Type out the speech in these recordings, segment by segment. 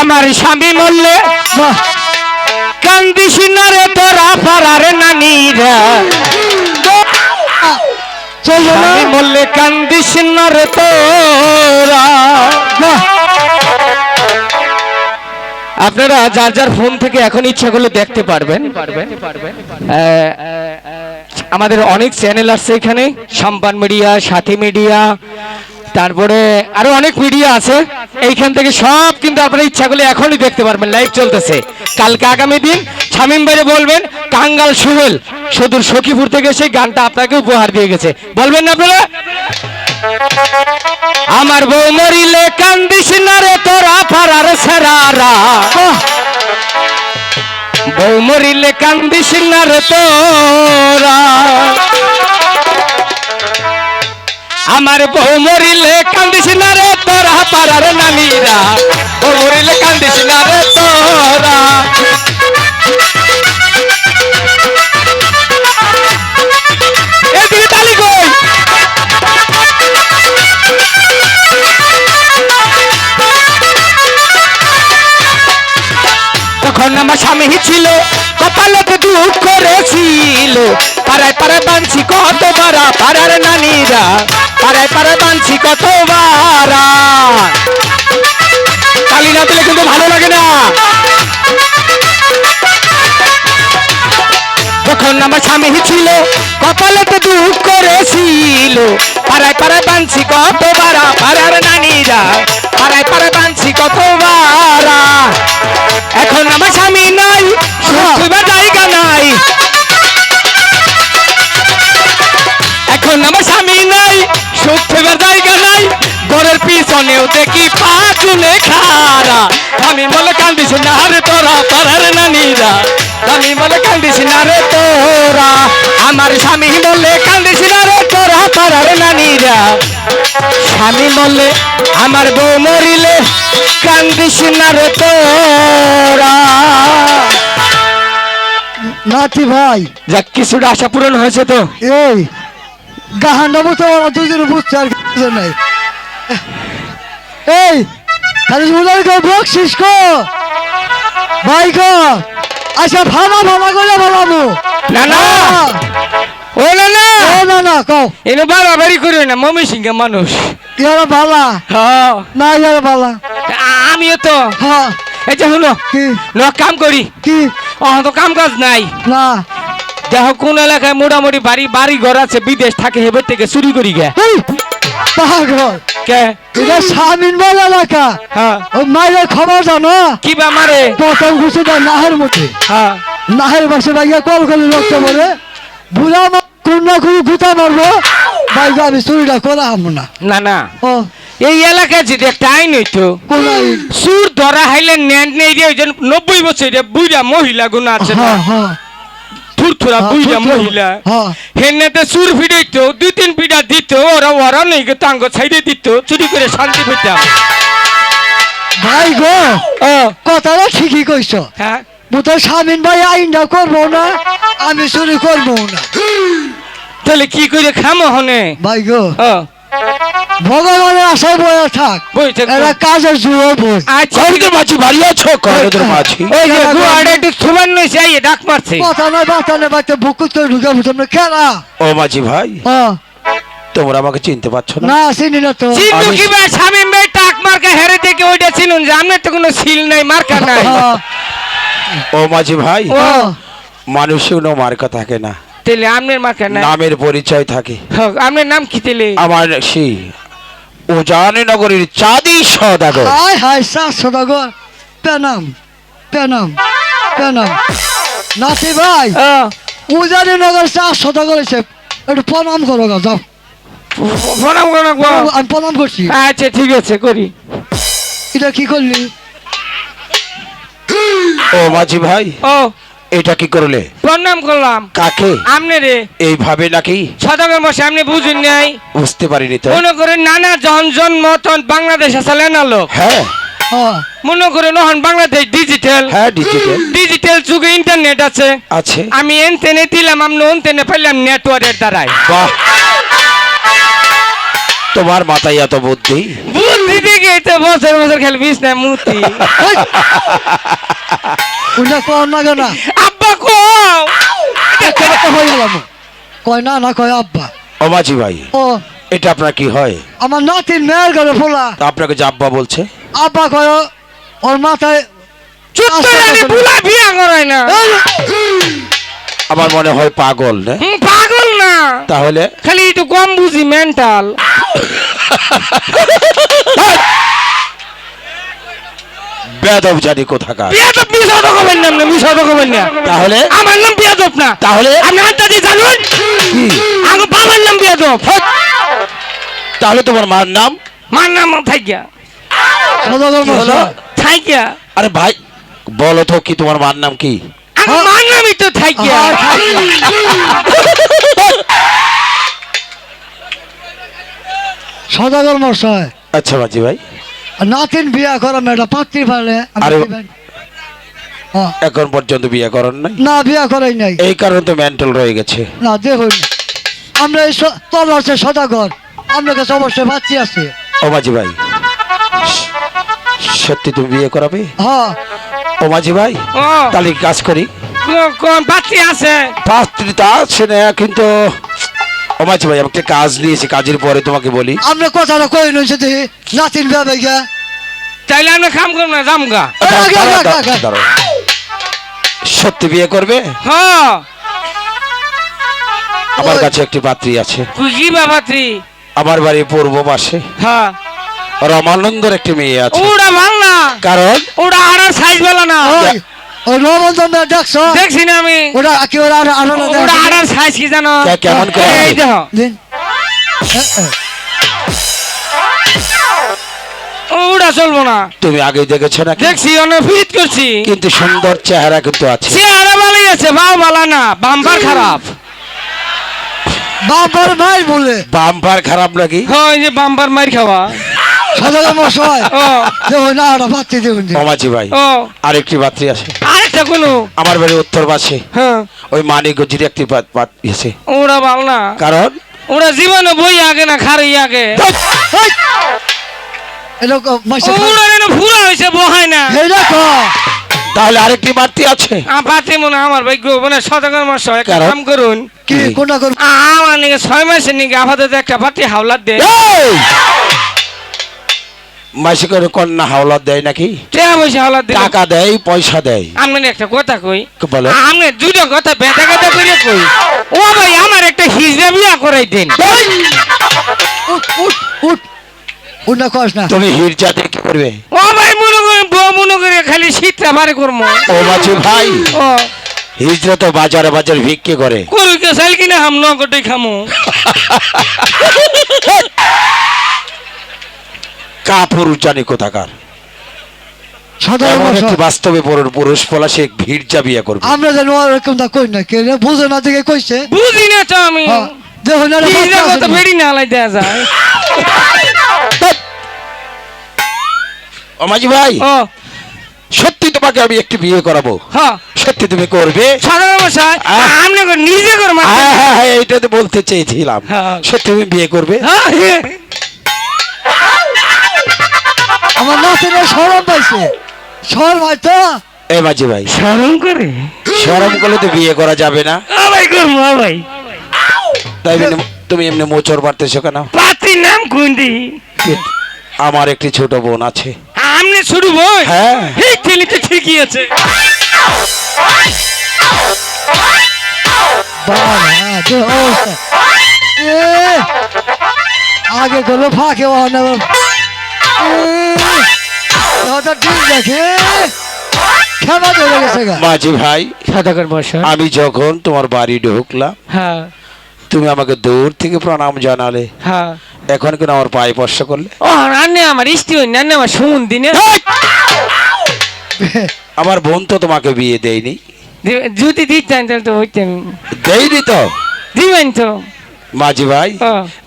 আমার স্বামী মরলে কান্দিস না রে তোরা পাড়ার নানিরা। স্বামী মরলে কান্দিস না রে তোরা। আপনারা যার যার ফোন থেকে এখন ইচ্ছা করলে দেখতে পারবেন। আমাদের অনেক চ্যানেল আছে এখানে সম্পান মিডিয়া সাথী মিডিয়া তারপরে আরও অনেক মিডিয়া আছে। এইখান থেকে সব কিন্তু আপনার ইচ্ছা করলে এখনই দেখতে পারবেন লাইভ চলতেছে। কালকে আগামী দিন শামিম ভাইরে বলবেন, কাঙ্গাল সুহেল, সুদূর সখীপুর থেকে সেই গানটা আপনাকে উপহার দিয়ে গেছে। বলবেন না আপনারা? আমার বউ মরিলে কান্দিস না রে তোরা পাড়ার সেরারা বউ মরিলে কান্দিস না রে তোরা। আমার বউ মরিলে কান্দিস না রে তোরা, পাড়ার নানিরা। বউ মরিলে কান্দিস না রে তোরা। আমার স্বামী ছিল, কপালতে দুঃখ করেছিল পাড়ায় পাড়ায় বাঞ্ছি কত বারা পাড়ার নানিরা। পাড়ায় পাড়ায় বানছি কত কালী না দিলে কিন্তু ভালো লাগে না। তখন আমার স্বামী ছিল কপালতে দুঃখ করেছিল। পাড়ায় পাড়ায় বানছি কত বারা পাড়ার নানিরা দেখি পা চুলে খারা আমি বলে কান্দিস না রে তোরা পাড়ার নানিরা। আমি বলে কান্দিস না রে তোরা। আমার স্বামী বলে কান্দিস না রে তোরা পাড়ার নানিরা। স্বামী বলে আমার বউ মরিলে কান্দিস না রে তোরা। নাতি ভাই। যাক কিছুটা আশা পূরণ হয়েছে তো। এই গাহানটা মতো ওরা দুজনে বুঝছে আর কিছু নাই। এই খালি উনার গো বকশিস গো ভাই গো আচ্ছা ভালো ভালো করে ভালামু না না। ও না না। ও না না কও। এনে বাড়াবাড়ি করে না মমি সিংহে মানুষ। ইয়ারা ভালা হ্যাঁ। না ইয়ারা ভালা আমিও তো। হ্যাঁ। এই যে শুনো কি? ন কাম করি। কি? ও তো কাম কাজ নাই। না। দেখো কোন এলাকায় মোটামুটি বাড়ি বাড়ি ঘর আছে বিদেশ থাকে হেবে থেকে চুরি করি গে। পাগল। কে? এটা স্বামীন বল এলাকা হ্যাঁ। ওই মায়ের খবর জানো? কি বা মারে? প্রথম ঘুষে দেয় নাহের মধ্যে হ্যাঁ। নাহের বাসে ভাইয়া কল করে রক্ত বলে বুড়া কোন না কোনো গুতা মারবো? ভাই গো, আমি চুরিটা করাম না। না না। ও। এই এলাকায় যদি একটা আইন হইতো কোন আইন? সুর ধরা হাইলে ন্যান্ড নেই রে ওই যে নব্বই বছর রে বুড়া মহিলা গুণ আছে থুরথুরা হ্যাঁ, থুরথুরা। মহিলা। হ্যাঁ। হেনেতে সুর ফিরাইতো দুই তিন পিঠা দিত ওরা ওরা নেই তাঙ্গ ছাইড়ে দিত চুরি করে শান্তি পেতাম। ভাই গো কথাটা ঠিকই কইছ। হ্যাঁ। স্বামীন ভাই আইনটা করব না আমি চুরি করব না। তাহলে কি করে খামো হনে? ভাই গো ভগবানের আশায় বয়ে থাক। এরা কাজের জুয়ো বই। আচ্ছা। কলেজের বাড়ি আছো? কলেজের মাঝি। ওই যে গুয়াড়ে একটু ডাক মারছে কথা নয় বাতা নয় বাচ্চা বুকুর তো ঢুকে না খেলা। ও মাঝি ভাই হ্যাঁ তোমরা আমাকে চিনতে পারছ না? না চিনি না তো। চিন্তু কি বা শামিম ভাই টাক মার্কা হেরে থেকে ওইটা চিনুন যে আপনার তো কোনো সিল নাই মার্কা নাই। ও। মাঝি ভাই ও। মানুষের কোনো মার্কা থাকে না। তেলে আপনার মার্কা নাই। নামের পরিচয় থাকে। হোক, আপনার নাম কি তেলে? আমার সেই উজানি নগরীর চাঁদি সদাগর। হায় হায় সাত সদাগর। পেনাম পেনাম পেনাম নাতি ভাই। নগর এসে একটু প্রণাম করো গা, যাও। প্রণাম করো আমি প্রণাম করছি। আচ্ছা ঠিক আছে করি। এটা কি করলি? ও মাঝি ভাই ও। এটা কি করলে? প্রণাম করলাম। কাকে? আমনে রে। এইভাবে নাকি? সদগর মশাই আপনি বুঝুন নাই। বুঝতে পারিনি তো। মনে করেন নানা জন জন্ম তখন বাংলাদেশ আসলে না লোক। হ্যাঁ। মনে করেন ওখান বাংলাদেশ ডিজিটাল হ্যাঁ ডিজিটাল ডিজিটাল যুগে ইন্টারনেট আছে। আছে। আমি এনতেনে দিলাম আমি অন্তেনে পাইলাম নেটওয়ার্কের দ্বারাই বাহ। তোমার মাথায় এত বুদ্ধি? বুদ্ধি দিদি কে তো বছর বছর খেলে বিষ না মূর্তি উনি কর না কেন? আব্বা কো হয়ে গেলাম কয় না না কয় আব্বা। ও মাঝি ভাই ও। এটা আপনার কি হয়? আমার নাতির মেয়ের ঘরে ফোলা। তা আপনাকে যে আব্বা বলছে? আব্বা কয় ওর মাথায় আমি আমার মনে হয় পাগল না? পাগল না। তাহলে? খালি একটু কম বুঝি মেন্টাল বেদব জানি কোথাকার। বিয়াদব মিশা তো কবেন না মিশা তো কবেন না। তাহলে? আমার নাম বিয়াদব না। তাহলে? আপনি আন্দাজি জানুন। কি? আমার বাবার নাম বিয়াদব তাহলে তোমার মার নাম? মার নাম কি হলো? থাইকা। আরে ভাই বলো তো কি তোমার মার নাম কি? আমার মার নামই তো থাইকা। না। সদাগর মশাই আচ্ছা মাঝি ভাই। নাতিন বিয়া করা মেয়েটা পাত্রী আরে- হ্যাঁ, এখন পর্যন্ত বিয়ে করেন নাই? না বিয়া করাই নাই। এই কারণে তো মেন্টাল রয়ে গেছে। না দেখুন আমরা এই তল আছে সদাগর আপনার কাছে অবশ্যই বাচ্চি আছে। ও মাঝি ভাই। সত্যি তুমি বিয়ে করাবে? হ্যাঁ। ও মাঝি ভাই তাহলে কাজ করি। কোন পাত্রী আছে? পাত্রী তা আছে না কিন্তু ও মাঝি ভাই আমাকে কাজ নিয়েছি কাজের পরে তোমাকে বলি। আমরা কথাটা কই নইছে দেখি নাতিন বিয়া ভাইয়া তাইলে আমরা কাম করব না আগে। দাঁড়াও। সত্যি বিয়ে করবে? হ্যাঁ। আমার কাছে একটি পাত্রী আছে। তুই কি বা পাত্রী আমার বাড়ি পূর্ব পাশে। হ্যাঁ। রমানন্দর একটি মেয়ে আছে। ওটা ভালো না কারণ ওটা সাইজ বেলা না। ওই দেখছ? দেখছি না আমি। ওটা কি ওরা আর আরও না ওটা আড়ার সাইজ কি জানো? কে- কেমন করে? এই দেখো। ওটা চলবো না। তুমি আগে দেখেছ নাকি? দেখছি অনেক ফিট করছি। কিন্তু সুন্দর চেহারা কিন্তু আছে। চেহারা ভালোই আছে বাও ভালো না বাম্পার খারাপ। বাবার ভাই বলে। বাম্পার খারাপ নাকি? হয় যে বাম্পার মার খাওয়া। সদাগর মশাই না ভাই আরেকটি পাত্রী আছে। আরেকটা কোনো? আমার বাড়ি উত্তর পাশে। হ্যাঁ। ওই একটি আছে। ওরা ভালো না। কারণ? ওরা জীবনে বই আগে না আগে। তাহলে আরেকটি পাত্রী আছে। মনে আমার ভাগ্য মানে একটা কারণ? কাম করুন। কি কোনটা করব আমার নাকি ছয় মাসের নাকি আপাতত একটা পাত্রী হাওলাত দে এই! মাসে করে কন্যা হাওলা দেয় নাকি? টাকা দেয় পয়সা দেয়। আমি একটা কথা কই। বলে? আমি দুটো কথা বেটা কথা করে কই। ও ভাই আমার একটা হিজড়া বিয়া করাই দিন। উঠ উঠ উঠ। উঠ না কস না। তুমি হিরজা দিয়ে কি করবে? ও ভাই মনে করে বউ মনে করে খালি শীতটা বারে করব ও মাছি ভাই ও। হিজড়া তো বাজারে বাজার ভিক্ষে করে। কিনা হাম খামু। কাপুরুষ জানি কোথাকার। বাস্তবে পুরুষ করবে। আমরা যেন ওরকম তা কই না কে বুঝে না কইছে। বুঝি না তো আমি। হ্যাঁ, না হিজড়া কত না? লাই দেয়া যায়। ও মাঝি ভাই ও। সত্যি তোমাকে আমি একটি বিয়ে করাবো। হ্যাঁ। সত্যি তুমি করবে। নিজে করে মারতে। হ্যাঁ হ্যাঁ হ্যাঁ এইটা তো বলতে চেয়েছিলাম। হ্যাঁ। সত্যি তুমি বিয়ে করবে। হ্যাঁ, আমার নাতিনে সরম পাইছে। সরম হয় তো? এ মাঝি ভাই। শরম করে? শরম করলে তো বিয়ে করা যাবে না। ভাই করব ভাই। তাই তুমি এমনি মোচর মারতেছো কেন? পাত্রীর নাম কুন্দি আমার একটি ছোট বোন আছে। আমনে শুরু বই হ্যাঁ। এই ছেলে তো ঠিকই আছে। আগে করল ফাঁকে ওখানে মাঝি ভাই আমি যখন তোমার বাড়ি ঢুকলাম হ্যাঁ। তুমি আমাকে দূর থেকে প্রণাম জানালে। হ্যাঁ। এখন কেন আমার পায়ে স্পর্শ করলে? আমার রান্নে আমার শুন দিনে। আমার বোন তো তোমাকে বিয়ে দেয়নি। যদি দিতেন তাহলে তো হইতেন। দেয়নি তো? দিবেন তো। মাঝি ভাই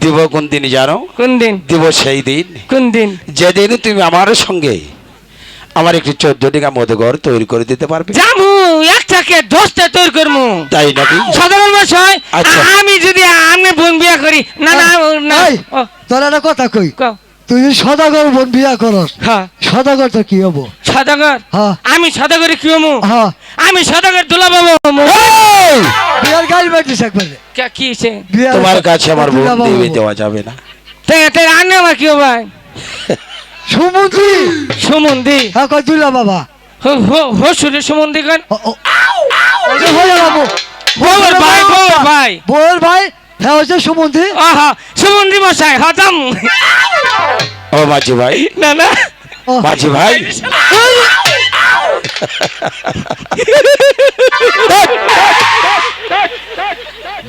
দিব কোন দিন জানো? কোন দিন? দিব সেই দিন। কোন দিন? যেদিন তুমি আমার সঙ্গে আমার একটি চোদ্দ টিকা মধুঘর তৈরি করে দিতে পারবে? জামু একটাকে দশটা তৈরি করমু। তাই নাকি? সাধারণ মশাই আচ্ছা। আমি যদি আমি বোন বিয়া করি না না না এই, ও, তোর একটা কথা কই? কও। তুই যদি সদাগর বোন বিয়া করস হ্যাঁ সদাগর তো কি হব? সদাগর? হ্যাঁ আমি সদাগরে কি হমু হ্যাঁ আমি সদাগর দুলা বাবু হমু। এই! বিয়ার গাড়ি বাটিস একবারে। কে-? বিয়ার তোমার কাছে আমার বোন দুলা বাবু। দেওয়া যাবে না। তে তে আনে আমার কি হবে? সুমন্ত্রী! সুমন্দি হ্যাঁ কয় দুলা বাবা? হসুরে সুমন্দি গান হয়ে ভাই ভাই। হ্যাঁ হচ্ছে সুমন্ত্রী। আহা সুমন্দি মশাই হতাম। ও মাঝি ভাই। না না। ও, মাঝি ভাই।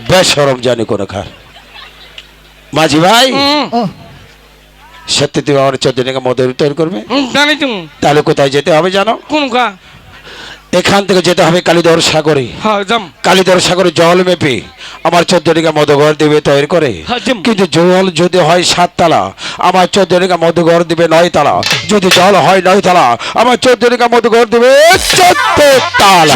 বেশ সরম জানি কোন খার। মাঝি ভাই। সত্যি তুমি আমার চোদ্দ টাকা মদের তৈরি করবে? জানি তুমি তাহলে কোথায় যেতে হবে জানো? কোন গা? এখান থেকে যেতে হবে কালীদর সাগরে। হ্যাঁ যাম। কালীদর সাগরে জল মেপে আমার চোদ্দ টাকা মধুঘর দেবে তৈরি করে। হ্যাঁ, কিন্তু জল যদি হয় সাততলা আমার চোদ্দ টাকা মধুঘর দিবে নয় তালা। যদি জল হয় নয় তালা আমার চোদ্দ টাকা মধুঘর দিবে চোদ্দ তালা।